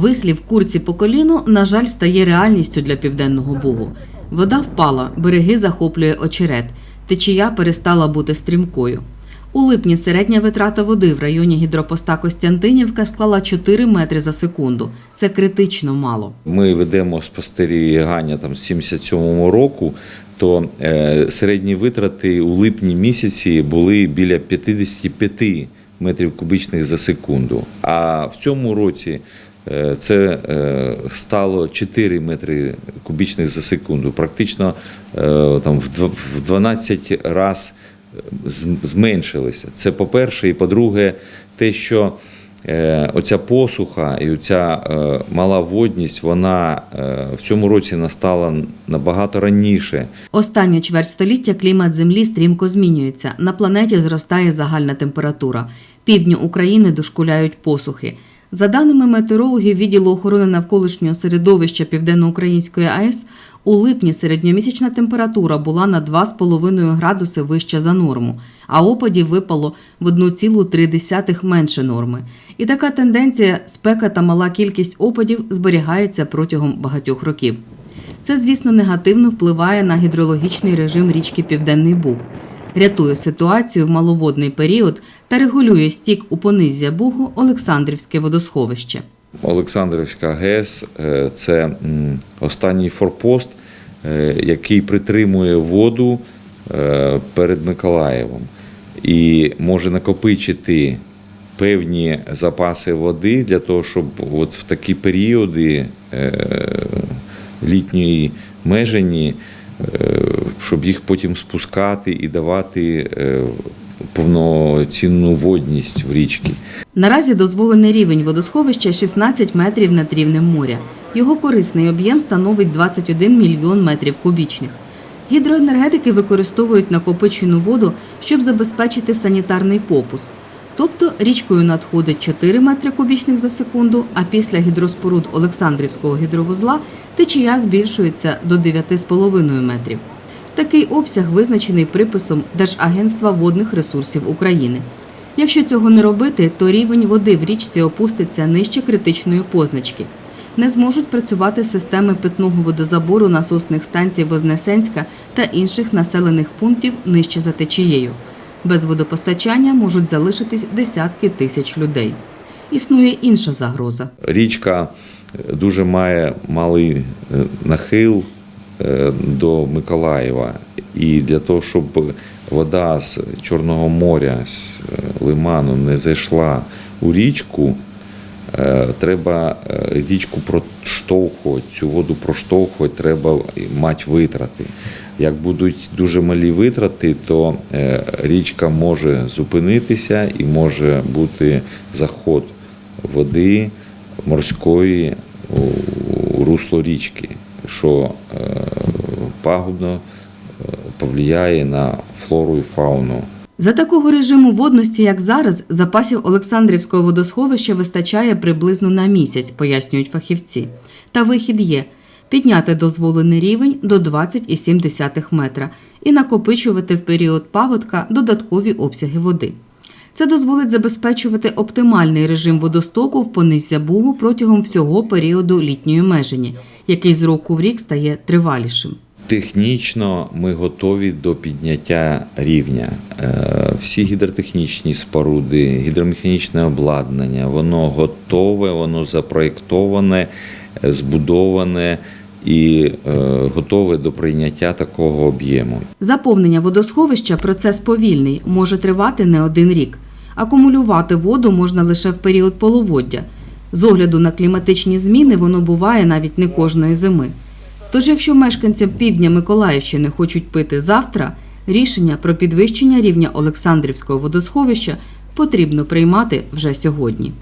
Вислів курці по коліну, на жаль, стає реальністю для південного бугу. Вода впала, береги захоплює очерет, течія перестала бути стрімкою. У липні середня витрата води в районі гідропоста Костянтинівка склала 4 метри за секунду. Це критично мало. Ми ведемо спостерігання там з 77-го року, то е, середні витрати у липні місяці були біля 55 метрів кубічних за секунду. А в цьому році це е, стало 4 метри кубічних за секунду. Практично е, там в дв- в 12 разів з- зменшилися. Це по-перше, і по-друге, те, що е, оця посуха і оця е, мала водність, вона е, в цьому році настала набагато раніше. Останню чверть століття клімат Землі стрімко змінюється. На планеті зростає загальна температура. Півдню України дошкуляють посухи. За даними метеорологів відділу охорони навколишнього середовища Південноукраїнської АЕС, у липні середньомісячна температура була на 2,5 градуси вища за норму, а опадів випало в 1,3 менше норми. І така тенденція спека та мала кількість опадів зберігається протягом багатьох років. Це, звісно, негативно впливає на гідрологічний режим річки Південний Буг, рятує ситуацію в маловодний період та регулює стік у пониззя Бугу Олександрівське водосховище. Олександрівська ГЕС е, це останній форпост, е, який притримує воду е, перед Миколаєвом і може накопичити певні запаси води для того, щоб от в такі періоди літньої межені, щоб їх потім спускати і давати е, повноцінну водність в річки. Наразі дозволений рівень водосховища 16 метрів над рівнем моря. Його корисний об'єм становить 21 мільйон метрів кубічних. Гідроенергетики використовують накопичену воду, щоб забезпечити санітарний попуск. Тобто річкою надходить 4 метри кубічних за секунду, а після гідроспоруд Олександрівського гідровузла течія збільшується до 9,5 метрів. Такий обсяг визначений приписом Держагентства водних ресурсів України. Якщо цього не робити, то рівень води в річці опуститься нижче критичної позначки. Не зможуть працювати системи питного водозабору насосних станцій Вознесенська та інших населених пунктів нижче за течією. Без водопостачання можуть залишитись десятки тисяч людей. Існує інша загроза. Річка дуже має малий е, нахил до Миколаєва. І для того, щоб вода з Чорного моря, з е, лиману не зайшла у річку, е, треба е, річку проштовхувати, цю воду проштовхувати, треба мати витрати. Як будуть дуже малі витрати, то е, річка може зупинитися і може бути заход води морської у- русло річки, що е, пагубно е, повлияє на флору і фауну. За такого режиму водності, як зараз, запасів Олександрівського водосховища вистачає приблизно на місяць, пояснюють фахівці. Та вихід є підняти дозволений рівень до 20,7 метра і накопичувати в період паводка додаткові обсяги води. Це дозволить забезпечувати оптимальний режим водостоку в пониззя Бугу протягом всього періоду літньої межені, який з року в рік стає тривалішим. Технічно ми готові до підняття рівня. Е, Всі гідротехнічні споруди, гідромеханічне обладнання, воно готове, воно запроєктоване, е, збудоване і е, готове до прийняття такого об'єму. Заповнення водосховища процес повільний, може тривати не один рік. Акумулювати воду можна лише в період половоддя. З огляду на кліматичні зміни воно буває навіть не кожної зими. Тож, якщо мешканцям півдня Миколаївщини хочуть пити завтра, рішення про підвищення рівня Олександрівського водосховища потрібно приймати вже сьогодні.